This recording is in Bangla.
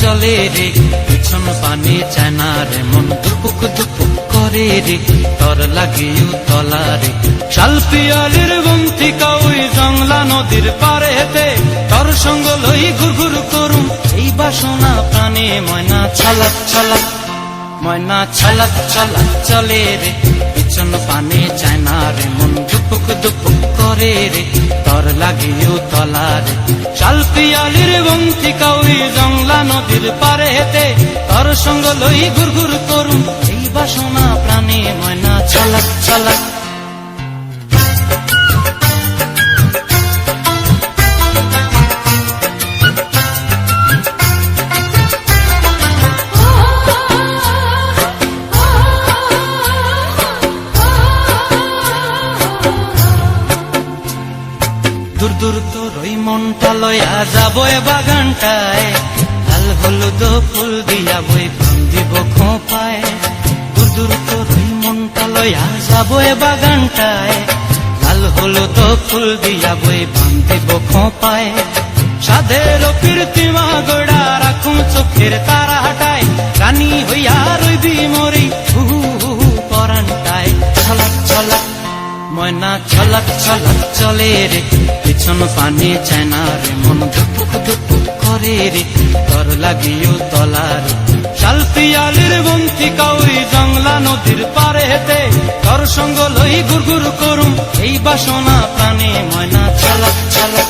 চলে রে, পিছন পানি চায় না রে, মন দুপুক দুপুক করে রে, তর লাগিও তলা রে। শাল পিয়ালির বন্তিকা ওই জংলা নদীর পারে হেতে তর সঙ্গ লই ঘুর ঘুর করুম এই বাসনা প্রাণে। ময়না ছলাক ছলাক ময়না ছলাক ছলাক চলে রে, পিছন পানে চায় না রে, মন দুপুক দুপুক করে রে, তর লাগিও তলা রে। শাল পিয়ালির ওই জংলা নদীর পারে হেতে তার সঙ্গ লই ঘুর ঘুর করুম এই বাসনা প্রাণে ময়না ছলক ছলাক দূর তোর ওই মনটা লয়া যাব এ বাগানটায়। লাল হলুদ ফুল দিয়া বই দিব খোপায়। দূর দূর তোর ওই মনটা লয়া যাব এ বাগানটায়। লাল হলুদ ফুল দিয়া বই দিব খোপায়। সাধের কীর্তিমা গোড়া রাখুন চোখের তারা হাটায় রানী হইয়া ময়না ছলক ছলক চলে রে। পিছন পানি চায় না রে, মন ধুপুক ধুপুক করে রে। তর লাগিও তলার শাল পিয়ালির বন্তি কাউরি জংলা নদীর পারে হেতে তর সঙ্গ লই গুর গুর করুম। এই বাসনা প্রাণে ময়না ছলক ছলাক